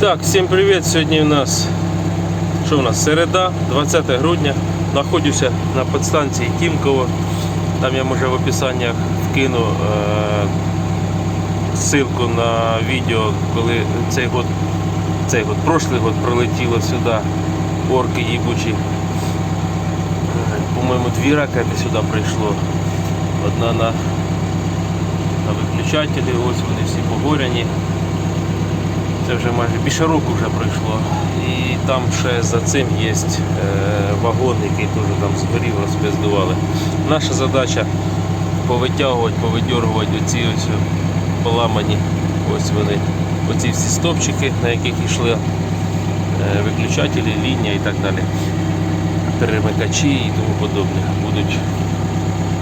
Так, всім привіт! Сьогодні у нас що у нас? Середа, 20 грудня. Знаходжуся на підстанції Тімково. Там я може в описаннях вкину е- ссылку на відео, коли цей год, цей год, прошлий год прилетіло сюди орки їбучі. Е, По-моєму, дві ракети сюди прийшло. Одна на, на виключателі, ось вони всі погоряні. Це вже майже більше року вже пройшло. І там ще за цим є е, вагон, який теж там згорів, розпиздували. Наша задача повитягувати, повидьоргувати оці ось поламані ось вони, оці всі стовпчики, на яких йшли е, виключателі, лінія і так далі. Перемикачі і тому подобне. Будуть,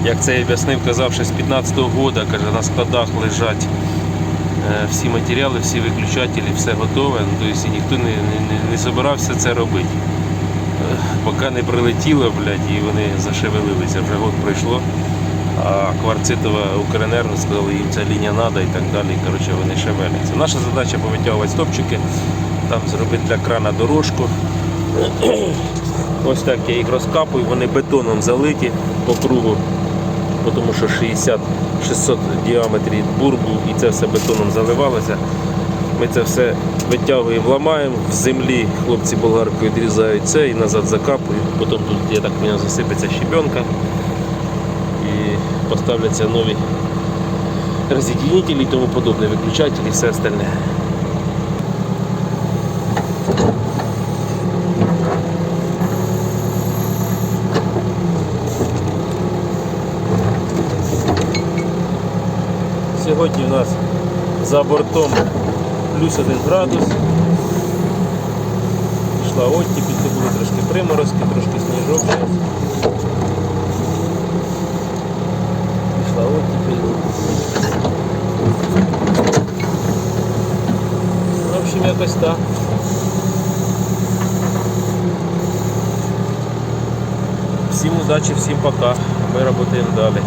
як це я об'яснив, казав, що з 15-го року каже, на складах лежать всі матеріали, всі виключателі, все готове. Тобто ніхто не, не, не, собирався це робити. Е, Поки не прилетіло, блядь, і вони зашевелилися. Вже год пройшло. А кварцитова Укренерго сказали, їм ця лінія треба і так далі. Коротше, вони шевеляться. Наша задача повитягувати стопчики, там зробити для крана дорожку. Ось так я їх розкапую, вони бетоном залиті по кругу тому що 60 600 діаметрів бур був і це все бетоном заливалося. Ми це все витягуємо, ламаємо, в землі хлопці болгаркою відрізають це і назад закапують. Потім тут, я так розумію, засипеться щебенка і поставляться нові роз'єднітелі і тому подобне, виключателі і все остальне. Сьогодні у нас за бортом плюс 1 градус. Пішла оттепіль, це були трошки приморозки, трошки сніжок. Пішла оттепіль. В общем, якось так. Всім удачі, всім пока. Ми працюємо далі.